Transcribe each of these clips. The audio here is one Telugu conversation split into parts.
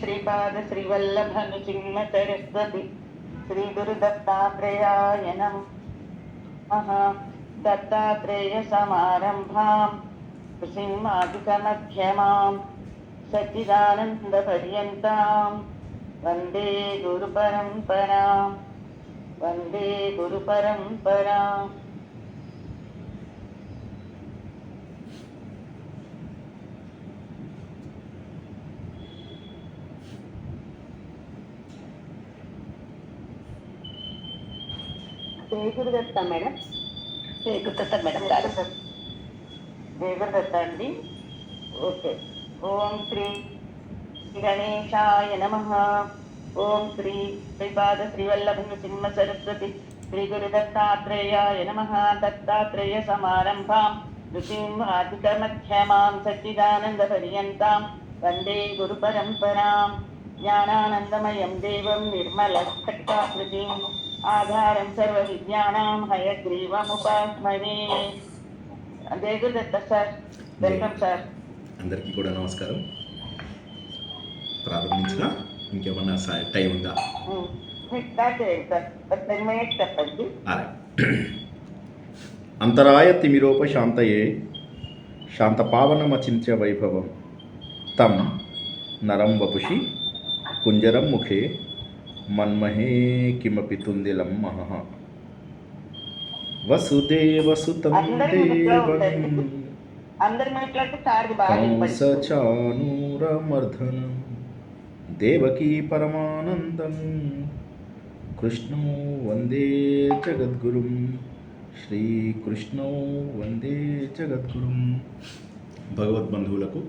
శ్రీపాద శ్రీవల్లభను చిమ్మ సరస్వతి శ్రీ గురు దత్తాత్రేయాయ నమః దత్తాత్రేయ సమారంభాం సింహాధికమధ్యమాం సచ్చిదానంద పర్యంతాం వందే గురు పరంపరాం వందే గురు పరంపరాం గురుదత్త మేడం. గుర్తొస్తా మేడం గారు. దేవదత్త అండి. ఓకే. ఓం శ్రీ గణేశాయ నమ. ఓం శ్రీ శ్రీపాద శ్రీవల్లభ సింహ సరస్వతి శ్రీ గురు దత్తాత్రేయాయ నమ. దత్తాత్రేయ సమారంభాం. నృసింహాధిక మధ్యమాం సచ్చిదానంద పర్యంతాం వందే గురు పరంపరాం. జ్ఞానానందమయం దేవం నిర్మల స్ఫటికాకృతిం ఆధారం సర్వ విద్యానాం హయగ్రీవముపాస్మరే అదే గురుదత్త సార్ వెల్కమ్ సార్ అందరికీ కూడా నమస్కారం. ప్రారంభించిన ఇంకేమన్నా టైం ఉందా? అంతరాయ తిమిరోప శాంతయే శాంతపావనమచింత్య వైభవం. తం నరం వపుషి కుంజరం ముఖే మన్మహే కిమపి తుందిలం మహః వసుదేవసుతం దేవం. కంసచానూరమర్ధనం దేవకీ పరమానందం కృష్ణో వందే జగద్గురుం శ్రీకృష్ణో వందే జగద్గురుం. భగవద్బంధువులకు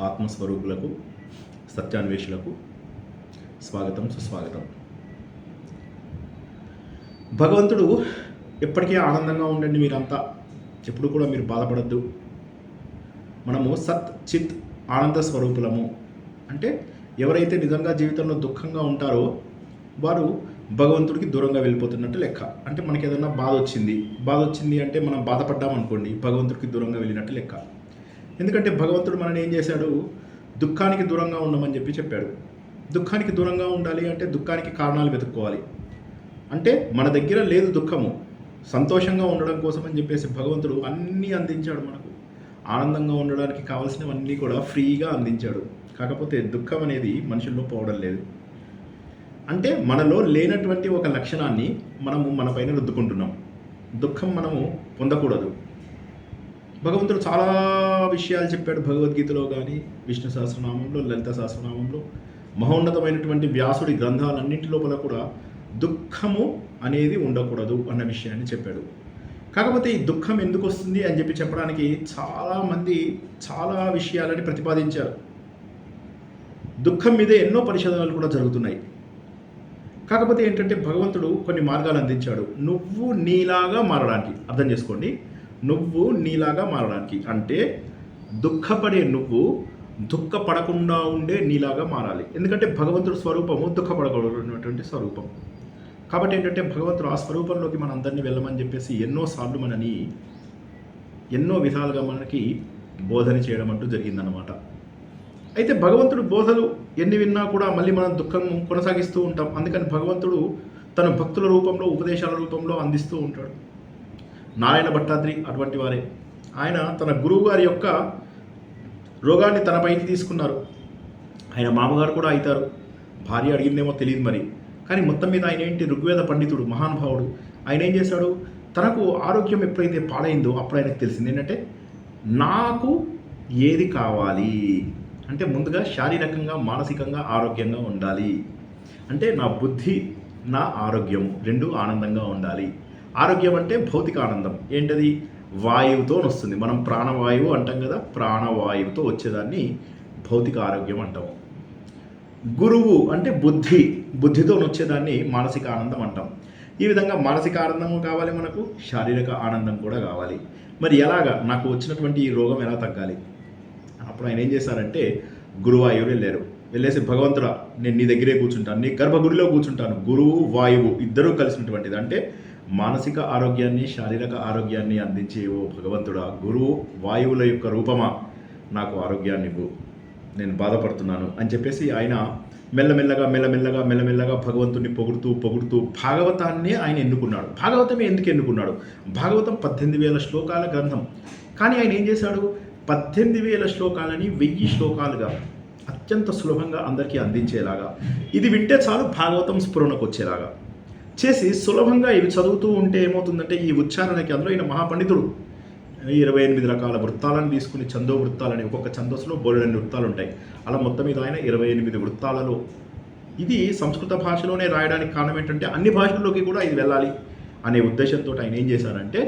ఆత్మస్వరూపులకు సత్యాన్వేషులకు స్వాగతం సుస్వాగతం. భగవంతుడు ఎప్పటికీ ఆనందంగా ఉండండి మీరంతా. ఎప్పుడు కూడా మీరు బాధపడద్దు. మనము సత్ చిత్ ఆనంద స్వరూపులము. అంటే ఎవరైతే నిజంగా జీవితంలో దుఃఖంగా ఉంటారో వారు భగవంతుడికి దూరంగా వెళ్ళిపోతున్నట్టు లెక్క. అంటే మనకి ఏదైనా బాధ వచ్చింది బాధ వచ్చింది అంటే మనం బాధపడ్డాం అనుకోండి భగవంతుడికి దూరంగా వెళ్ళినట్టు లెక్క. ఎందుకంటే భగవంతుడు మనని ఏం చేశాడు? దుఃఖానికి దూరంగా ఉండమని చెప్పి చెప్పాడు. దుఃఖానికి దూరంగా ఉండాలి అంటే దుఃఖానికి కారణాలు వెతుక్కోవాలి. అంటే మన దగ్గర లేదు దుఃఖము. సంతోషంగా ఉండడం కోసం అని చెప్పేసి భగవంతుడు అన్నీ అందించాడు మనకు. ఆనందంగా ఉండడానికి కావాల్సినవన్నీ కూడా ఫ్రీగా అందించాడు. కాకపోతే దుఃఖం అనేది మనుషుల్లో పోవడం లేదు. అంటే మనలో లేనటువంటి ఒక లక్షణాన్ని మనము మన పైన రుద్దుకుంటున్నాం. దుఃఖం మనము పొందకూడదు. భగవంతుడు చాలా విషయాలు చెప్పాడు భగవద్గీతలో కానీ విష్ణు సహస్రనామంలో లలిత సహస్రనామంలో. మహోన్నతమైనటువంటి వ్యాసుడి గ్రంథాలన్నింటి లోపల కూడా దుఃఖము అనేది ఉండకూడదు అన్న విషయాన్ని చెప్పాడు. కాకపోతే ఈ దుఃఖం ఎందుకు వస్తుంది అని చెప్పి చెప్పడానికి చాలామంది చాలా విషయాలని ప్రతిపాదించారు. దుఃఖం మీద ఎన్నో పరిశోధనలు కూడా జరుగుతున్నాయి. కాకపోతే ఏంటంటే భగవంతుడు కొన్ని మార్గాలు అందించాడు. నువ్వు నీలాగా మారడానికి అర్థం చేసుకోండి. నువ్వు నీలాగా మారడానికి అంటే దుఃఖపడే నువ్వు దుఃఖపడకుండా ఉండే నీలాగా మారాలి. ఎందుకంటే భగవంతుడి స్వరూపము దుఃఖపడకూడనటువంటి స్వరూపం. కాబట్టి ఏంటంటే భగవంతుడు ఆ స్వరూపంలోకి మన అందరినీ వెళ్ళమని చెప్పేసి ఎన్నోసార్లు మనని ఎన్నో విధాలుగా మనకి బోధన చేయడం అంటూ జరిగిందనమాట అయితే భగవంతుడు బోధలు ఎన్ని విన్నా కూడా మళ్ళీ మనం దుఃఖం కొనసాగిస్తూ ఉంటాం. అందుకని భగవంతుడు తన భక్తుల రూపంలో ఉపదేశాల రూపంలో అందిస్తూ ఉంటాడు. నారాయణ భట్టాద్రి అటువంటి వారే. ఆయన తన గురువు గారి యొక్క రోగాన్ని తన పైకి తీసుకున్నారు. ఆయన మామగారు కూడా అవుతారు భార్య అడిగిందేమో తెలియదు మరి. కానీ మొత్తం మీద ఆయన ఏంటి ఋగ్వేద పండితుడు మహానుభావుడు ఆయన ఏం చేశాడు? తనకు ఆరోగ్యం ఎప్పుడైతే పాడైందో అప్పుడు ఆయనకు తెలిసింది ఏంటంటే నాకు ఏది కావాలి? అంటే ముందుగా శారీరకంగా మానసికంగా ఆరోగ్యంగా ఉండాలి. అంటే నా బుద్ధి నా ఆరోగ్యం రెండు ఆనందంగా ఉండాలి. ఆరోగ్యం అంటే భౌతిక ఆనందం. ఏంటది? వాయువుతో వస్తుంది మనం ప్రాణవాయువు అంటాం కదా ప్రాణవాయువుతో వచ్చేదాన్ని భౌతిక ఆరోగ్యం అంటాము గురువు అంటే బుద్ధి బుద్ధితో వచ్చేదాన్ని మానసిక ఆనందం అంటాం. ఈ విధంగా మానసిక ఆనందము కావాలి మనకు శారీరక ఆనందం కూడా కావాలి. మరి ఎలాగా? నాకు వచ్చినటువంటి ఈ రోగం ఎలా తగ్గాలి? అప్పుడు ఆయన ఏం చేశారంటే గురువాయువు వెళ్ళారు. వెళ్ళేసి భగవంతుడా నేను నీ దగ్గరే కూర్చుంటాను నీ గర్భగుడిలో కూర్చుంటాను. గురువు వాయువు ఇద్దరూ కలిసినటువంటిది. అంటే మానసిక ఆరోగ్యాన్ని శారీరక ఆరోగ్యాన్ని అందించే ఓ భగవంతుడా గురువు వాయువుల యొక్క రూపమా? నాకు ఆరోగ్యాన్ని ఇవ్వు. నేను బాధపడుతున్నాను అని చెప్పేసి ఆయన మెల్లమెల్లగా మెల్లమెల్లగా మెల్లమెల్లగా భగవంతుని పొగుడుతూ పొగుడుతూ భాగవతాన్నే ఆయన ఎన్నుకున్నాడు. భాగవతమే ఎందుకు ఎన్నుకున్నాడు? భాగవతం పద్దెనిమిది వేల శ్లోకాల గ్రంథం. కానీ ఆయన ఏం చేశాడు? పద్దెనిమిది వేల శ్లోకాలని వెయ్యి శ్లోకాలుగా అత్యంత సులభంగా అందరికీ అందించేలాగా ఇది వింటే చాలు భాగవతం స్ఫురణకు వచ్చేలాగా. చేసి సులభంగా ఇవి చదువుతూ ఉంటే ఏమవుతుందంటే ఈ ఉచ్చారణకి అందులో ఈయన మహాపండితుడు. ఇరవై ఎనిమిది రకాల వృత్తాలను తీసుకుని చందో వృత్తాలని ఒక్కొక్క ఛందస్సులో బోలెడన్ని వృత్తాలు ఉంటాయి. అలా మొత్తం మీద ఆయన ఇరవై ఎనిమిది వృత్తాలలో ఇది సంస్కృత భాషలోనే రాయడానికి కారణం ఏంటంటే అన్ని భాషల్లోకి కూడా ఇది వెళ్ళాలి అనే ఉద్దేశంతో ఆయన ఏం చేశారంటే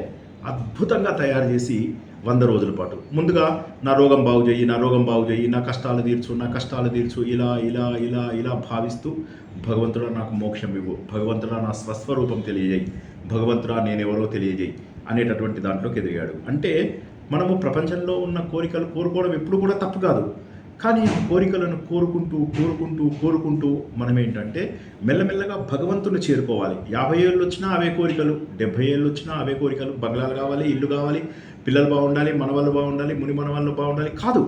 అద్భుతంగా తయారు చేసి వంద రోజుల పాటు. ముందుగా నా రోగం బాగు చేయి నా రోగం బాగు చేయి నా కష్టాలు తీర్చు నా కష్టాలు తీర్చు ఇలా ఇలా ఇలా ఇలా భావిస్తూ భగవంతుడా నాకు మోక్షం ఇవ్వు. భగవంతుడా నా స్వస్వరూపం తెలియజేయి. భగవంతుడా నేనెవరో తెలియజేయి అనేటటువంటి దాంట్లోకి ఎదిగాడు. అంటే మనము ప్రపంచంలో ఉన్న కోరికలు కోరుకోవడం ఎప్పుడు కూడా తప్పు కాదు. కానీ కోరికలను కోరుకుంటూ కోరుకుంటూ కోరుకుంటూ మనం ఏంటంటే మెల్లమెల్లగా భగవంతుని చేరుకోవాలి. యాభై ఏళ్ళు వచ్చినా అవే కోరికలు డెబ్భై ఏళ్ళు వచ్చినా అవే కోరికలు బంగ్లాలు కావాలి ఇల్లు కావాలి పిల్లలు బాగుండాలి మనవాళ్ళు బాగుండాలి ముని మనవాళ్ళు బాగుండాలి కాదు.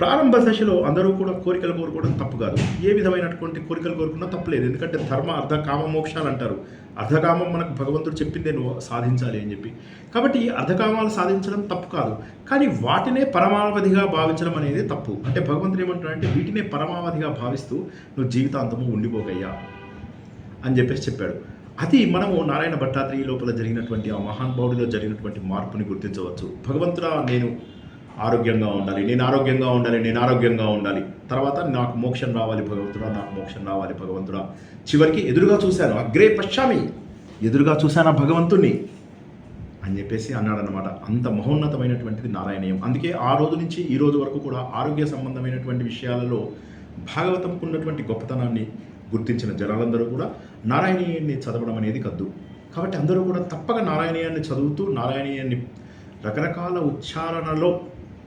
ప్రారంభ దశలో అందరూ కూడా కోరికలు కోరుకోవడం తప్పు కాదు. ఏ విధమైనటువంటి కోరికలు కోరుకున్నా తప్పులేదు ఎందుకంటే ధర్మ అర్ధ కామ మోక్షాలు అంటారు. అర్ధకామం మనకు భగవంతుడు చెప్పిందే నువ్వు సాధించాలి అని చెప్పి. కాబట్టి అర్ధకామాలు సాధించడం తప్పు కాదు. కానీ వాటినే పరమావధిగా భావించడం అనేది తప్పు. అంటే భగవంతుడు ఏమంటాడంటే వీటినే పరమావధిగా భావిస్తూ నువ్వు జీవితాంతము ఉండిపోకయ్యా అని చెప్పేసి చెప్పాడు. అది మనము నారాయణ భట్టాద్రి లోపల జరిగినటువంటి ఆ మహానుభావుడిలో జరిగినటువంటి మార్పుని గుర్తించవచ్చు. భగవంతుడా నేను ఆరోగ్యంగా ఉండాలి నేను ఆరోగ్యంగా ఉండాలి నేను ఆరోగ్యంగా ఉండాలి. తర్వాత నాకు మోక్షం రావాలి భగవంతుడా నాకు మోక్షం రావాలి భగవంతుడా. చివరికి ఎదురుగా చూశాను అగ్రే పశ్చామి ఎదురుగా చూశాను ఆ భగవంతుణ్ణి? అని చెప్పేసి అన్నాడనమాట అంత మహోన్నతమైనటువంటిది నారాయణీయం. అందుకే ఆ రోజు నుంచి ఈ రోజు వరకు కూడా ఆరోగ్య సంబంధమైనటువంటి విషయాలలో భాగవతంకు ఉన్నటువంటి గొప్పతనాన్ని గుర్తించిన జనాలందరూ కూడా నారాయణీయాన్ని చదవడం అనేది కద్దు. కాబట్టి అందరూ కూడా తప్పక నారాయణీయాన్ని చదువుతూ నారాయణీయాన్ని రకరకాల ఉచ్చారణలో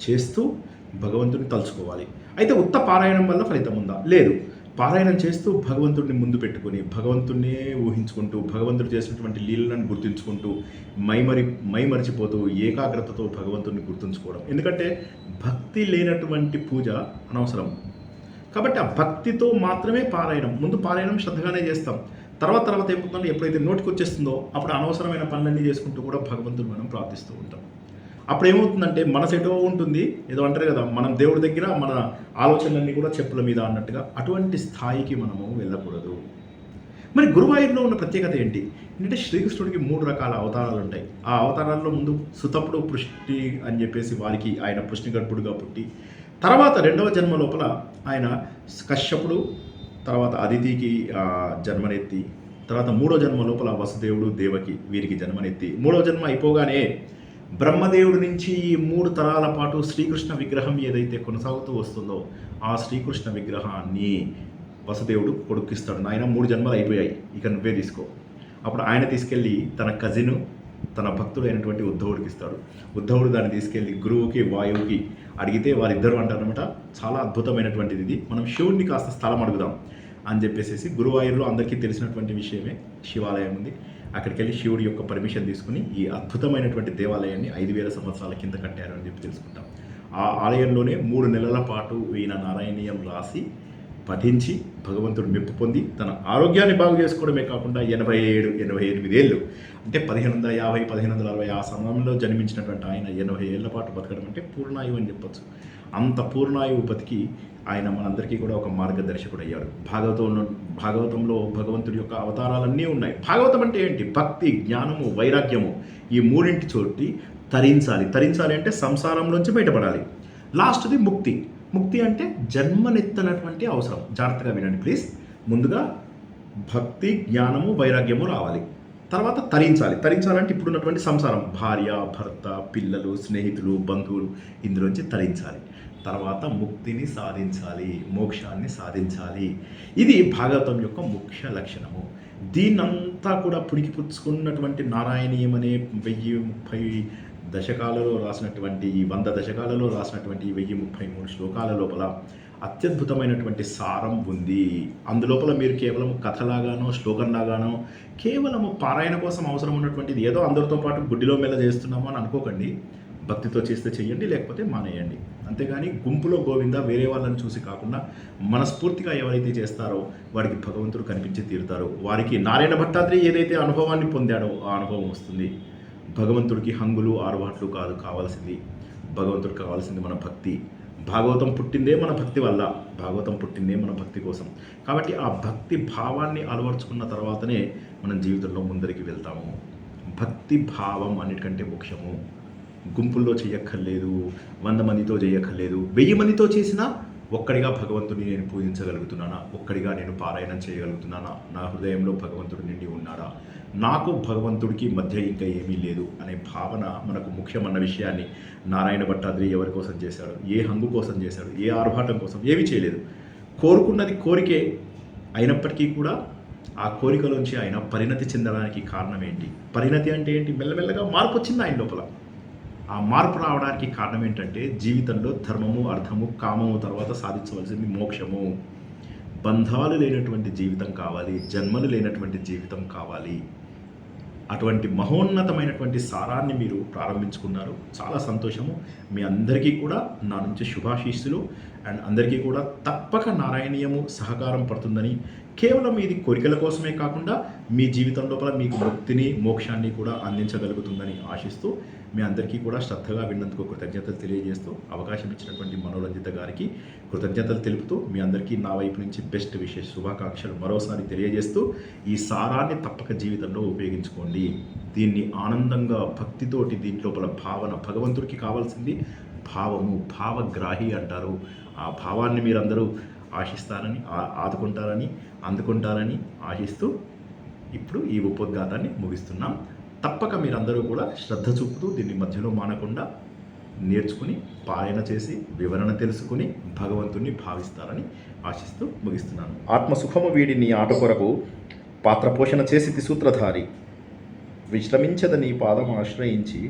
చేస్తూ భగవంతుని తలుచుకోవాలి. అయితే ఉత్త పారాయణం వల్ల ఫలితం ఉందా? లేదు. పారాయణం చేస్తూ భగవంతుడిని ముందు పెట్టుకొని భగవంతుడినే ఊహించుకుంటూ భగవంతుడు చేసినటువంటి లీలలను గుర్తుంచుకుంటూ మైమరి మైమరిచిపోతూ ఏకాగ్రతతో భగవంతుడిని గుర్తుంచుకోవడం. ఎందుకంటే భక్తి లేనటువంటి పూజ అనవసరం. కాబట్టి ఆ భక్తితో మాత్రమే పారాయణం. ముందు పారాయణం శ్రద్ధగానే చేస్తాం. తర్వాత తర్వాత ఏమవుతుందంటే ఎప్పుడైతే నోటికి వచ్చేస్తుందో అప్పుడు అనవసరమైన పనులన్నీ చేసుకుంటూ కూడా భగవంతుడు మనం ప్రార్థిస్తూ ఉంటాం. అప్పుడు ఏమవుతుందంటే మనసు ఎటో ఉంటుంది. ఏదో అంటారు కదా మనం దేవుడి దగ్గర మన ఆలోచనలన్నీ కూడా చెప్పుల మీద అన్నట్టుగా అటువంటి స్థాయికి మనము వెళ్ళకూడదు. మరి గురువాయూరులో ఉన్న ప్రత్యేకత ఏంటి? ఏంటంటే శ్రీకృష్ణుడికి మూడు రకాల అవతారాలు ఉంటాయి. ఆ అవతారాల్లో ముందు సుతపుడు పుష్టి అని చెప్పేసి వారికి ఆయన పృష్ణిగర్భుడుగా పుట్టి తర్వాత రెండవ జన్మ లోపల ఆయన కశ్యపుడు తర్వాత అదితికి జన్మనెత్తి తర్వాత మూడో జన్మ లోపల వసుదేవుడు దేవకి వీరికి జన్మనెత్తి మూడో జన్మ అయిపోగానే బ్రహ్మదేవుడి నుంచి ఈ మూడు తరాల పాటు శ్రీకృష్ణ విగ్రహం ఏదైతే కొనసాగుతూ వస్తుందో ఆ శ్రీకృష్ణ విగ్రహాన్ని వసుదేవుడు కొడుకిస్తాడు నాయన మూడు జన్మలు అయిపోయాయి. ఇక నువ్వే తీసుకో. అప్పుడు ఆయన తీసుకెళ్ళి తన కజిన్ తన భక్తుడైనటువంటి ఉద్ధవుడికి ఇస్తాడు. ఉద్ధవుడు దాన్ని తీసుకెళ్ళి గురువుకి వాయువుకి అడిగితే వారిద్దరు అంటారనమాట చాలా అద్భుతమైనటువంటిది ఇది. మనం శివుడిని కాస్త స్థలం అడుగుదాం అని చెప్పేసి గురువాయూరులో అందరికీ తెలిసినటువంటి విషయమే శివాలయం ఉంది. అక్కడికి వెళ్ళి శివుడి యొక్క పర్మిషన్ తీసుకుని ఈ అద్భుతమైనటువంటి దేవాలయాన్ని ఐదు వేల సంవత్సరాల కింద కట్టారు అని చెప్పి తెలుసుకుంటాం. ఆ ఆలయంలోనే మూడు నెలల పాటు ఈయన నారాయణీయం రాసి పఠించి భగవంతుడు మెప్పు పొంది తన ఆరోగ్యాన్ని బాగు చేసుకోవడమే కాకుండా ఎనభై ఏడు ఎనభై ఎనిమిది ఏళ్ళు అంటే పదిహేను వందల యాభై పదిహేను వందల అరవై ఆ సమయంలో జన్మించినటువంటి ఆయన ఎనభై ఏళ్ళ పాటు బతకడం అంటే పూర్ణాయువు అని చెప్పొచ్చు. అంత పూర్ణాయువు బతికి ఆయన మనందరికీ కూడా ఒక మార్గదర్శకుడు అయ్యాడు. భాగవతంలో భాగవతంలో భగవంతుడి యొక్క అవతారాలన్నీ ఉన్నాయి. భాగవతం అంటే ఏంటి? భక్తి జ్ఞానము వైరాగ్యము ఈ మూడింటి చోటి తరించాలి. తరించాలి అంటే సంసారంలోంచి బయటపడాలి. లాస్ట్ది ముక్తి. ముక్తి అంటే జన్మనెత్తనటువంటి అవసరం. జాగ్రత్తగా వినండి ప్లీజ్ ముందుగా భక్తి జ్ఞానము వైరాగ్యము రావాలి. తర్వాత తరించాలి. తరించాలంటే ఇప్పుడున్నటువంటి సంసారం. భార్య భర్త పిల్లలు స్నేహితులు బంధువులు ఇందులోంచి తరించాలి. తర్వాత ముక్తిని సాధించాలి. మోక్షాన్ని సాధించాలి. ఇది భాగవతం యొక్క ముఖ్య లక్షణము. దీన్నంతా కూడా పుడికిపుచ్చుకున్నటువంటి నారాయణీయమనే వెయ్యి ముప్పై దశకాలలో రాసినటువంటి ఈ వంద దశకాలలో రాసినటువంటి ఈ వెయ్యి ముప్పై మూడు శ్లోకాల లోపల అత్యద్భుతమైనటువంటి సారం ఉంది. అందులోపల మీరు కేవలం కథలాగానో శ్లోకంలాగానో కేవలము పారాయణ కోసం అవసరం ఉన్నటువంటిది ఏదో అందరితో పాటు గుడ్డిలో మెల్ల చేస్తున్నాము అని అనుకోకండి. భక్తితో చేస్తే చేయండి లేకపోతే మానేయండి. అంతేగాని గుంపులో గోవింద వేరే వాళ్ళని చూసి కాకుండా మనస్ఫూర్తిగా ఎవరైతే చేస్తారో వాడికి భగవంతుడు కనిపించి తీరుతారు. వారికి నారాయణ భట్టాద్రి ఏదైతే అనుభవాన్ని పొందాడో ఆ అనుభవం వస్తుంది. భగవంతుడికి హంగులు అలవాట్లు కాదు కావాల్సింది భగవంతుడికి కావాల్సింది మన భక్తి. భాగవతం పుట్టిందే మన భక్తి వల్ల భాగవతం పుట్టిందే మన భక్తి కోసం. కాబట్టి ఆ భక్తి భావాన్ని అలవర్చుకున్న తర్వాతనే మనం జీవితంలో ముందరికి వెళ్తాము. భక్తి భావం అన్నిటికంటే ముఖ్యము. గుంపుల్లో చేయక్కర్లేదు వంద మందితో చేయక్కర్లేదు వెయ్యి మందితో చేసినా ఒక్కడిగా భగవంతుని నేను పూజించగలుగుతున్నానా? ఒక్కడిగా నేను పారాయణం చేయగలుగుతున్నానా? నా హృదయంలో భగవంతుడు నిండి ఉన్నాడా? నాకు భగవంతుడికి మధ్య ఇంకా ఏమీ లేదు అనే భావన మనకు ముఖ్యమన్న విషయాన్ని నారాయణ భట్టాద్రి ఎవరి కోసం చేశాడు? ఏ హంగు కోసం చేశాడు? ఏ ఆర్భాటం కోసం? ఏమీ చేయలేదు. కోరుకున్నది కోరికే అయినప్పటికీ కూడా ఆ కోరికలోంచి ఆయన పరిణతి చెందడానికి కారణం ఏంటి? పరిణతి అంటే ఏంటి? మెల్లమెల్లగా మార్పు వచ్చింది ఆయన లోపల. ఆ మార్పు రావడానికి కారణం ఏంటంటే జీవితంలో ధర్మము అర్థము కామము తర్వాత సాధించవలసింది మోక్షము. బంధాలు లేనటువంటి జీవితం కావాలి జన్మలు లేనటువంటి జీవితం కావాలి. అటువంటి మహోన్నతమైనటువంటి సారాన్ని మీరు ప్రారంభించుకున్నారు. చాలా సంతోషము. మీ అందరికీ కూడా నా నుంచి శుభాశీస్సులు. అండ్ అందరికీ కూడా తప్పక నారాయణీయము సహకారం పడుతుందని కేవలం ఇది కోరికల కోసమే కాకుండా మీ జీవితం లోపల మీకు భక్తిని మోక్షాన్ని కూడా అందించగలుగుతుందని ఆశిస్తూ మీ అందరికీ కూడా శ్రద్ధగా విన్నందుకు కృతజ్ఞతలు తెలియజేస్తూ అవకాశం ఇచ్చినటువంటి మనోరంజిత గారికి కృతజ్ఞతలు తెలుపుతూ మీ అందరికీ నా వైపు నుంచి బెస్ట్ విశేష శుభాకాంక్షలు మరోసారి తెలియజేస్తూ ఈ సారాన్ని తప్పక జీవితంలో ఉపయోగించుకోండి. దీన్ని ఆనందంగా భక్తితోటి దీంట్లోపల భావన భగవంతుడికి కావాల్సింది భావము భావగ్రాహి అంటారు. ఆ భావాన్ని మీరందరూ ఆశిస్తారని ఆదుకుంటారని అందుకుంటారని ఆశిస్తూ ఇప్పుడు ఈ ఉపోద్ఘాతాన్ని ముగిస్తున్నాం. తప్పక మీరందరూ కూడా శ్రద్ధ చూపుతూ దీన్ని మధ్యలో మానకుండా నేర్చుకుని పాలన చేసి వివరణ తెలుసుకుని భగవంతుణ్ణి భావిస్తారని ఆశిస్తూ ముగిస్తున్నాను. ఆత్మసుఖము వీడి నీ ఆట కొరకు పాత్ర పోషణ చేసి సూత్రధారి. విశ్రమించద నీ పాదం ఆశ్రయించి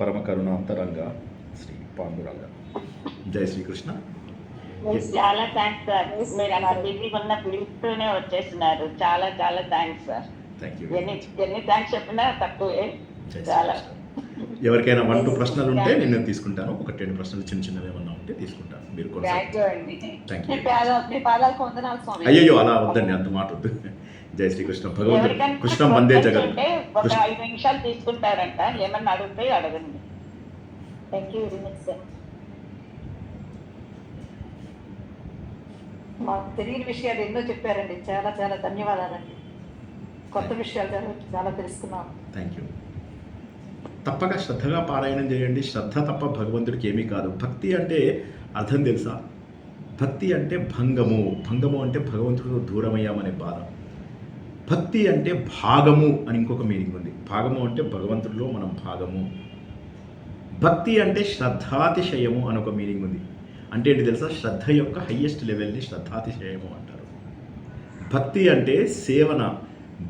పరమ కరుణాంతరంగా శ్రీ పాండురంగ. జై శ్రీకృష్ణ. చాలా థ్యాంక్స్ సార్ మీరు అంత బిజీగా ఉన్న పిలుస్తూనే వచ్చేస్తున్నారు. చాలా చాలా థ్యాంక్స్ సార్ ఎన్ని ఎన్ని థ్యాంక్స్ చెప్పినా తక్కువే. చాలా. ఎవరికైనా వన్ టూ ప్రశ్నలు ఉంటే నేను తీసుకుంటాను. ఒక రెండు ప్రశ్నలు చిన్న చిన్నవి ఏమన్నా ఉంటే తీసుకుంటాను. మీరు థ్యాంక్ కొనసాగండి. యూ అండి థ్యాంక్ మీ యూ పాద మీ పాదాలకు వందనాలు స్వామి. అయ్యయ్యో అలా వద్దండి. అంత మాట వద్దు. జై శ్రీకృష్ణ. భగవంతుడు. కృష్ణం వందే జగన్ ఐదు నిమిషాలు తీసుకుంటారంట. ఏమన్నా అడిగితే అడగండి. Thank you very much sir మాకు తెలియని విషయాలు ఎన్నో చెప్పారండి. చాలా చాలా ధన్యవాదాలండి. కొత్త విషయాలు చాలా తెలుసుకున్నాం. థ్యాంక్ యూ తప్పక శ్రద్ధగా పారాయణం చేయండి. శ్రద్ధ తప్ప భగవంతుడికి ఏమీ కాదు. భక్తి అంటే అర్థం తెలుసా? భక్తి అంటే భంగము. భంగము అంటే భగవంతుడితో దూరమయ్యామనే బాధ. భక్తి అంటే భాగము అని ఇంకొక మీనింగ్ ఉంది. భాగము అంటే భగవంతుడిలో మనం భాగము. భక్తి అంటే శ్రద్ధాతిశయము అని ఒక మీనింగ్ ఉంది. అంటే ఏంటి తెలుసా? శ్రద్ధ యొక్క హయ్యెస్ట్ లెవెల్ని శ్రద్ధాతిశయము అంటారు. భక్తి అంటే సేవన.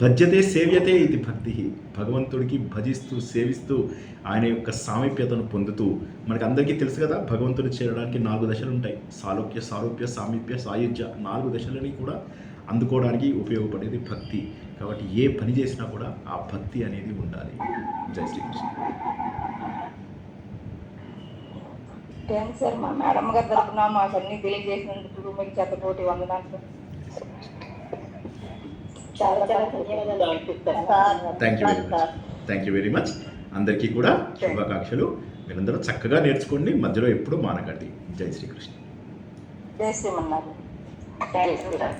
భజ్యతే సేవ్యతే ఇది భక్తి. భగవంతుడికి భజిస్తూ సేవిస్తూ ఆయన యొక్క సామీప్యతను పొందుతూ మనకు అందరికీ తెలుసు కదా భగవంతుడు చేరడానికి నాలుగు దశలు ఉంటాయి. సాలోక్య సారూప్య సామీప్య సాయుధ్య నాలుగు దశలని కూడా అందుకోవడానికి ఉపయోగపడేది భక్తి. కాబట్టి ఏ పని చేసినా కూడా ఆ భక్తి అనేది ఉండాలి. జై శ్రీకృష్ణ. థ్యాంక్స్ సార్ మా మేడం గారి తరఫున మాకు అన్ని తెలియజేసినందుకు మీకు చెత్తపోటీ వందనాలు సార్. చాలా చాలా ధన్యవాదాలు. Sir thank you very much thank you very much అందరికీ కూడా శుభాకాంక్షలు. మీరందరూ చక్కగా నేర్చుకోండి. మధ్యలో ఎప్పుడూ మానకండి జై శ్రీకృష్ణ. జై శ్రీమన్నారు థ్యాంక్స్ సార్